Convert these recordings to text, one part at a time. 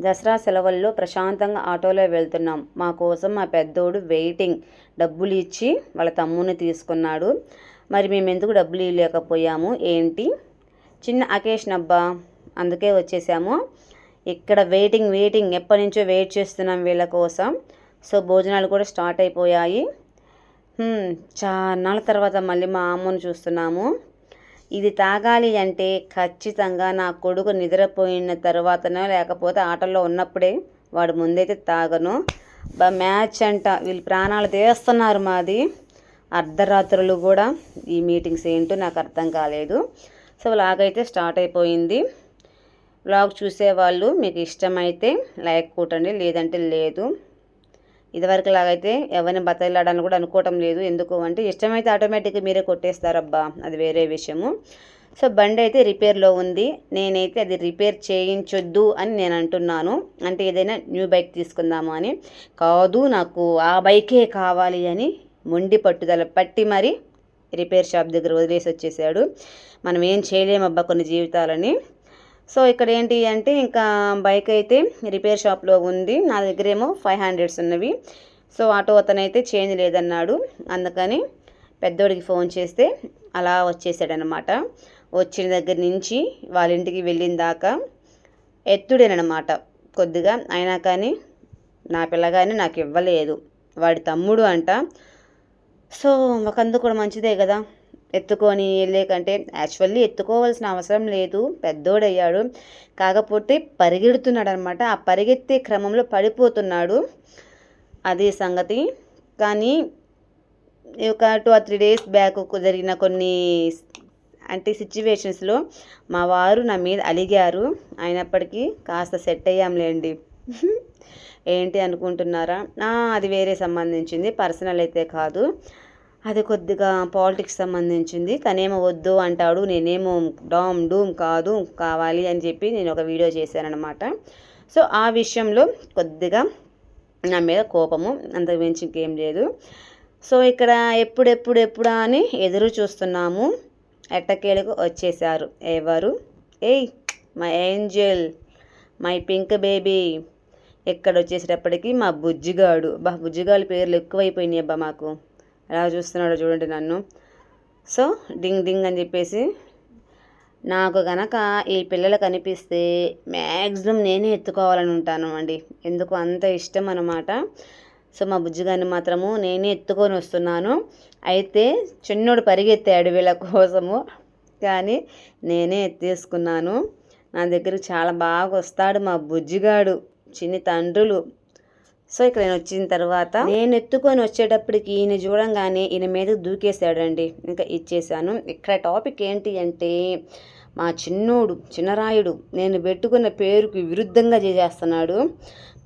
దసరా సెలవుల్లో ప్రశాంతంగా ఆటోలో వెళ్తున్నాం. మా కోసం మా పెద్దోడు వెయిటింగ్ డబ్బులు ఇచ్చి వాళ్ళ తమ్ముని తీసుకున్నాడు. మరి మేము ఎందుకు డబ్బులు ఇవ్వలేకపోయాము? ఏంటి? చిన్న అకేషన్ అబ్బా. అందుకే వచ్చేసాము. ఇక్కడ వెయిటింగ్ వెయిటింగ్. ఎప్పటి నుంచో వెయిట్ చేస్తున్నాం వీళ్ళ కోసం. సో భోజనాలు కూడా స్టార్ట్ అయిపోయాయి. చాలా తర్వాత మళ్ళీ మా అమ్మను చూస్తున్నాము. ఇది తాగాలి అంటే ఖచ్చితంగా నా కొడుకు నిద్రపోయిన తర్వాతనో లేకపోతే ఆటల్లో ఉన్నప్పుడే వాడు ముందైతే తాగను. బా మ్యాచ్ అంట. వీళ్ళు ప్రాణాలు తీస్తున్నారు మాది. అర్ధరాత్రులు కూడా ఈ మీటింగ్స్ ఏంటో నాకు అర్థం కాలేదు. సో లాగైతే స్టార్ట్ అయిపోయింది. వ్లాగ్ చూసేవాళ్ళు మీకు ఇష్టమైతే లైక్ కొట్టండి లేదంటే లేదు. ఇదివరకు లాగైతే ఎవరిని బతలాడాలని కూడా అనుకోవటం లేదు. ఎందుకు అంటే ఇష్టమైతే ఆటోమేటిక్గా మీరే కొట్టేస్తారబ్బా. అది వేరే విషయము. సో బండి అయితే రిపేర్లో ఉంది. నేనైతే అది రిపేర్ చేయించొద్దు అని నేను అంటున్నాను. అంటే ఏదైనా న్యూ బైక్ తీసుకుందాము అని. కాదు నాకు ఆ బైకే కావాలి అని మొండి పట్టుదల పట్టి మరి రిపేర్ షాప్ దగ్గర వదిలేసి వచ్చేసాడు. మనం ఏం చేయలేమబ్బా కొన్ని జీవితాలని. సో ఇక్కడ ఏంటి అంటే ఇంకా బైక్ అయితే రిపేర్ షాప్లో ఉంది. నా దగ్గరేమో ఫైవ్ హండ్రెడ్స్ ఉన్నవి. సో ఆటో అతనైతే చేంజ్ లేదన్నాడు. అందుకని పెద్దోడికి ఫోన్ చేస్తే అలా వచ్చేసాడనమాట వచ్చిన దగ్గర నుంచి వాళ్ళ ఇంటికి వెళ్ళిన దాకా ఎత్తుడేనమాట కొద్దిగా అయినా కానీ నా పిల్లగాని నాకు ఇవ్వలేదు. వాడి తమ్ముడు అంట. సో ఒకందుకు కూడా మంచిదే కదా. ఎత్తుకొని వెళ్ళే కంటే యాక్చువల్లీ ఎత్తుకోవాల్సిన అవసరం లేదు. పెద్దోడయ్యాడు. కాకపోతే పరిగెడుతున్నాడు అనమాట ఆ పరిగెత్తే క్రమంలో పడిపోతున్నాడు. అది సంగతి. కానీ ఒక two or three days back జరిగిన కొన్ని అంటే సిచ్యువేషన్స్లో మా వారు నా మీద అలిగారు. అయినప్పటికీ కాస్త సెట్ అయ్యాంలేండి ఏంటి అనుకుంటున్నారా? అది వేరే సంబంధించింది. పర్సనల్ అయితే కాదు. అది కొద్దిగా పాలిటిక్స్ సంబంధించింది. తనేమో వద్దు అంటాడు నేనేమో డామ్ డూమ్ కాదు కావాలి అని చెప్పి నేను ఒక వీడియో చేశానమాట సో ఆ విషయంలో కొద్దిగా నా మీద కోపము అంత మించి ఇంకేం లేదు. సో ఇక్కడ ఎప్పుడెప్పుడు ఎప్పుడా అని ఎదురు చూస్తున్నాము. ఎట్టకేలకు వచ్చేసారు ఎవరు? ఏయ్ my angel my pink baby. ఇక్కడ వచ్చేసేటప్పటికి మా బుజ్జిగాడు. బా బుజ్జిగాడి పేర్లు ఎక్కువైపోయినాయి అబ్బా మాకు. ఎలా చూస్తున్నాడో చూడండి నన్ను. సో డింగ్ డింగ్ అని చెప్పేసి నాకు గనక ఈ పిల్లలు కనిపిస్తే మ్యాక్సిమం నేనే ఎత్తుకోవాలని ఉంటాను అండి. ఎందుకు? అంత ఇష్టం అనమాట సో మా బుజ్జిగారిని మాత్రము నేనే ఎత్తుకొని వస్తున్నాను. అయితే చిన్నోడు పరిగెత్తాడు వీళ్ళ కోసము. కానీ నేనే ఎత్తేసుకున్నాను. నా దగ్గరికి చాలా బాగా వస్తాడు మా బుజ్జిగాడు. చిన్ని తండ్రులు. సో ఇక్కడ నేను వచ్చిన తర్వాత నేను ఎత్తుకొని వచ్చేటప్పటికి ఈయన చూడంగానే ఈయన మీద దూకేశాడండి. ఇంకా ఇచ్చేసాను ఇక్కడ టాపిక్ ఏంటి అంటే మా చిన్నోడు చిన్నరాయుడు నేను పెట్టుకున్న పేరుకి విరుద్ధంగా చేసేస్తున్నాడు.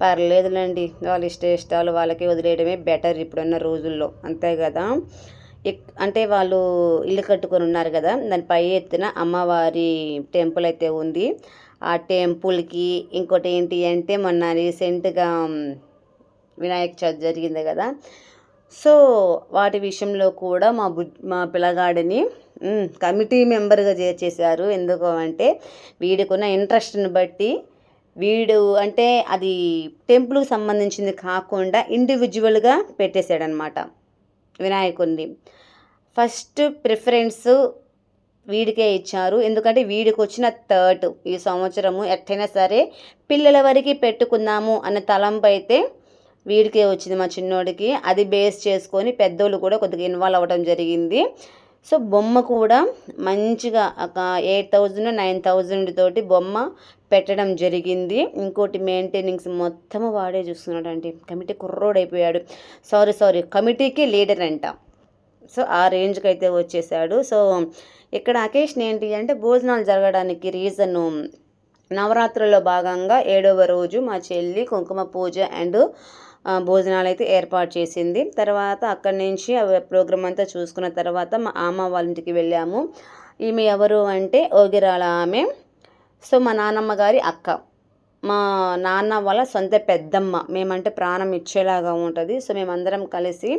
పర్లేదులేండి వాళ్ళ ఇష్ట ఇష్టాలు వాళ్ళకి వదిలేయడమే బెటర్ ఇప్పుడున్న రోజుల్లో. అంతే కదా? ఎక్- అంటే వాళ్ళు ఇల్లు కట్టుకొని ఉన్నారు కదా? దాని పై ఎత్తున అమ్మవారి టెంపుల్ అయితే ఉంది. ఆ టెంపుల్కి ఇంకోటి ఏంటి అంటే మొన్న రీసెంట్గా వినాయక చవితి జరిగింది కదా. సో వాటి విషయంలో కూడా మా బు మా పిల్లగాడిని కమిటీ మెంబర్గా చేర్చేశారు ఎందుకు అంటే వీడికున్న ఇంట్రెస్ట్ని బట్టి వీడు అంటే అది టెంపుల్కి సంబంధించింది కాకుండా ఇండివిజువల్గా పెట్టేశాడనమాట వినాయకుడిని ఫస్ట్ ప్రిఫరెన్స్ వీడికే ఇచ్చారు. ఎందుకంటే వీడికి వచ్చిన థర్డ్ ఈ సంవత్సరము ఎట్టయినా సరే పిల్లల వరకు పెట్టుకుందాము అనే తలంపు అయితే వీడికే వచ్చింది మా చిన్నోడికి. అది బేస్ చేసుకొని పెద్దోళ్ళు కూడా కొద్దిగా ఇన్వాల్వ్ అవ్వడం జరిగింది. సో బొమ్మ కూడా మంచిగా ఒక ఎయిట్ థౌజండ్ నైన్ థౌజండ్ తోటి బొమ్మ పెట్టడం జరిగింది. ఇంకోటి మెయింటెనింగ్స్ మొత్తం వాడే చూస్తున్నాడు అండి కమిటీ కుర్రోడైపోయాడు. సారీ సారీ కమిటీకి లీడర్ అంట. సో ఆ రేంజ్కి అయితే వచ్చేసాడు. సో ఇక్కడ అకేషన్ ఏంటి అంటే భోజనాలు జరగడానికి రీజను నవరాత్రుల్లో భాగంగా ఏడవ రోజు మా చెల్లి కుంకుమ పూజ అండ్ భోజనాలు అయితే ఏర్పాటు చేసింది. తర్వాత అక్కడి నుంచి ప్రోగ్రామ్ అంతా చూసుకున్న తర్వాత మా అమ్మ వాళ్ళ ఇంటికి వెళ్ళాము. ఈమె ఎవరు అంటే ఓగిరాల ఆమె. సో మా నాన్నమ్మ గారి అక్క. మా నాన్న వాళ్ళ సొంత పెద్దమ్మ. మేమంటే ప్రాణం ఇచ్చేలాగా ఉంటుంది. సో మేమందరం కలిసి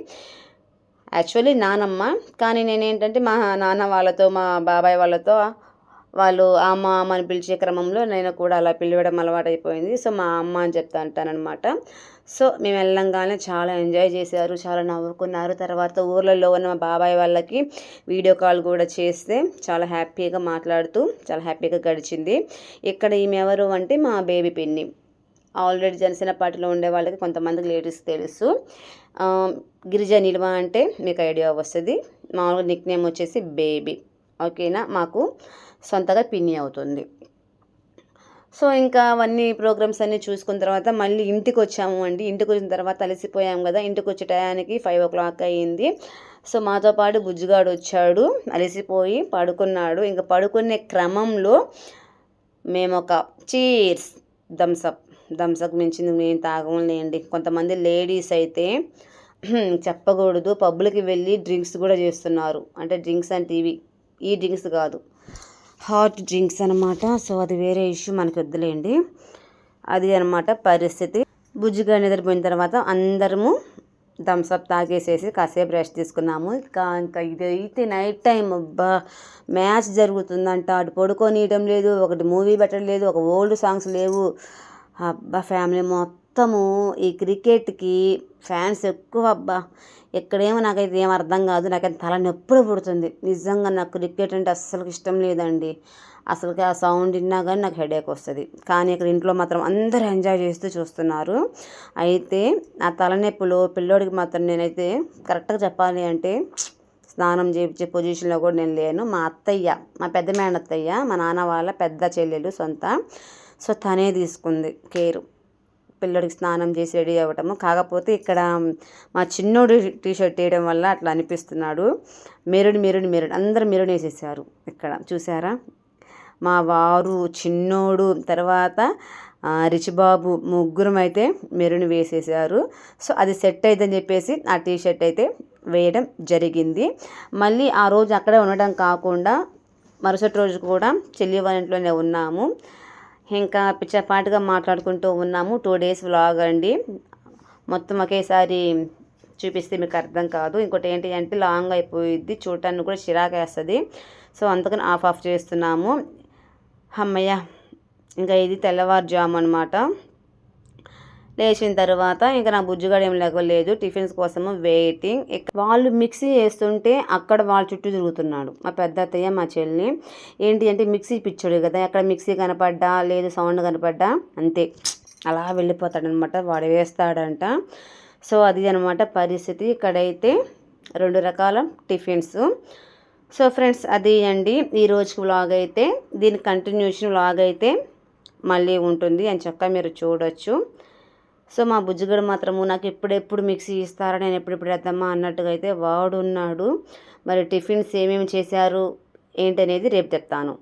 యాక్చువల్లీ నానమ్మ. కానీ నేనేంటంటే మా నాన్న వాళ్ళతో మా బాబాయ్ వాళ్ళతో వాళ్ళు అమ్మ అమ్మ అని పిలిచే క్రమంలో నేను కూడా అలా పిలవడం అలవాటైపోయింది. సో మా అమ్మ అని చెప్తా అంటానమాట సో మేము వెళ్ళంగానే చాలా ఎంజాయ్ చేశారు చాలా నవ్వుకున్నారు. తర్వాత ఊర్లలో ఉన్న మా బాబాయ్ వాళ్ళకి వీడియో కాల్ కూడా చేస్తే చాలా హ్యాపీగా మాట్లాడుతూ చాలా హ్యాపీగా గడిచింది. ఇక్కడ ఈమె ఎవరు అంటే మా బేబీ పిన్ని. ఆల్రెడీ జనసేన పార్టీలో ఉండే వాళ్ళకి కొంతమందికి లేడీస్ తెలుసు. గిరిజ నిల్వ అంటే మీకు ఐడియా వస్తుంది. మామూలుగా నిక్ నేమ్ వచ్చేసి బేబీ. ఓకేనా? మాకు సొంతగా పిన్ని అవుతుంది. సో ఇంకా అవన్నీ ప్రోగ్రామ్స్ అన్నీ చూసుకున్న తర్వాత మళ్ళీ ఇంటికి వచ్చాము అండి. ఇంటికి వచ్చిన తర్వాత అలసిపోయాము కదా. ఇంటికి వచ్చే టయానికి ఫైవ్ ఓ క్లాక్ అయ్యింది. సో మాతో పాటు బుజ్జిగాడు వచ్చాడు. అలసిపోయి పడుకున్నాడు. ఇంకా పడుకునే క్రమంలో మేము ఒక చీర్స్ థమ్సప్ థమ్సప్ మించింది మేము తాగలేండి కొంతమంది లేడీస్ అయితే చెప్పకూడదు. పబ్బులకి వెళ్ళి డ్రింక్స్ కూడా చేస్తున్నారు. అంటే డ్రింక్స్ అంటే ఇవి ఈ డ్రింక్స్ కాదు. హాట్ డ్రింక్స్ అనమాట సో అది వేరే ఇష్యూ మనకి వద్దులేండి. అది అనమాట పరిస్థితి. బుజ్జిగా నిద్రపోయిన తర్వాత అందరము థమ్స్అప్ తాగేసేసి కాసేపు రెస్ట్ తీసుకున్నాము. ఇంకా ఇంకా ఇదైతే నైట్ టైం అబ్బా! మ్యాచ్ జరుగుతుందంట. అటు పడుకోనియడం లేదు ఒకటి మూవీ పెట్టడం లేదు ఒక ఓల్డ్ సాంగ్స్ లేవు. అబ్బా! ఫ్యామిలీ మొత్తం మొత్తము ఈ క్రికెట్కి ఫ్యాన్స్ ఎక్కువ అబ్బా! ఎక్కడేమో నాకైతే ఏం అర్థం కాదు. నాకైతే తల నొప్పులు పుడుతుంది. నిజంగా నాకు క్రికెట్ అంటే అస్సలు ఇష్టం లేదండి. అసలుకి ఆ సౌండ్ విన్నా కానీ నాకు హెడేక్ వస్తుంది. కానీ ఇక్కడ ఇంట్లో మాత్రం అందరూ ఎంజాయ్ చేస్తూ చూస్తున్నారు. అయితే ఆ తలనొప్పులు పిల్లోడికి మాత్రం నేనైతే కరెక్ట్గా చెప్పాలి అంటే స్నానం చేయించే పొజిషన్లో కూడా నేను లేను. మా అత్తయ్య మా పెద్ద మేనత్తయ్య మా నాన్న వాళ్ళ పెద్ద చెల్లెలు సొంత. సో తనే తీసుకుంది కేరు. పిల్లడికి స్నానం చేసి రెడీ అవ్వటము. కాకపోతే ఇక్కడ మా చిన్నోడు టీ షర్ట్ వేయడం వల్ల అట్లా అనిపిస్తున్నాడు. మెరుడు మెరుడు మెరుడు అందరు మెరుడు వేసేసారు ఇక్కడ. చూసారా మా వారు చిన్నోడు తర్వాత రిచిబాబు ముగ్గురం అయితే మెరుని వేసేసారు. సో అది సెట్ అయిందని చెప్పేసి ఆ టీ షర్ట్ అయితే వేయడం జరిగింది. మళ్ళీ ఆ రోజు అక్కడే ఉండడం కాకుండా మరుసటి రోజు కూడా చెల్లి వాళ్ళ ఇంట్లోనే ఉన్నాము. ఇంకా పిచ్చపాటుగా మాట్లాడుకుంటూ ఉన్నాము. టూ డేస్ వ్లాగ్ అండి. మొత్తం ఒకేసారి చూపిస్తే మీకు అర్థం కాదు. ఇంకోటి ఏంటి అంటే లాంగ్ అయిపోయిద్ది. చూడటానికి కూడా చిరాకు వేస్తుంది. సో అందుకని ఆఫ్ ఆఫ్ చేస్తున్నాము. అమ్మయ్య ఇంకా ఇది తెల్లవారుజాము అనమాట లేచిన తర్వాత ఇంకా నా బుజ్జిగాడు ఏం లేకలేదు టిఫిన్స్ కోసము వెయిటింగ్. వాళ్ళు మిక్సీ వేస్తుంటే అక్కడ వాళ్ళ చుట్టూ తిరుగుతున్నాడు. మా పెద్ద అత్తయ్య మా చెల్లి. ఏంటి అంటే మిక్సీ పిచ్చాడు కదా ఎక్కడ మిక్సీ కనపడ్డా లేదు సౌండ్ కనపడ్డా అంతే. అలా వెళ్ళిపోతాడనమాట వాడు వేస్తాడంట. సో అది అనమాట పరిస్థితి. ఇక్కడైతే రెండు రకాల టిఫిన్స్. సో ఫ్రెండ్స్ అది అండి. ఈ రోజుకి వ్లాగ్ అయితే దీని కంటిన్యూషన్ వ్లాగ్ అయితే మళ్ళీ ఉంటుంది. అని చక్క మీరు చూడొచ్చు. సో మా బుజ్జిగడు మాత్రము నాకు ఎప్పుడెప్పుడు మిక్సీ ఇస్తారా నేను ఎప్పుడెప్పుడు వేద్దామా అన్నట్టుగా అయితే వాడున్నాడు. మరి టిఫిన్స్ ఏమేమి చేశారు ఏంటనేది రేపు చెప్తాను.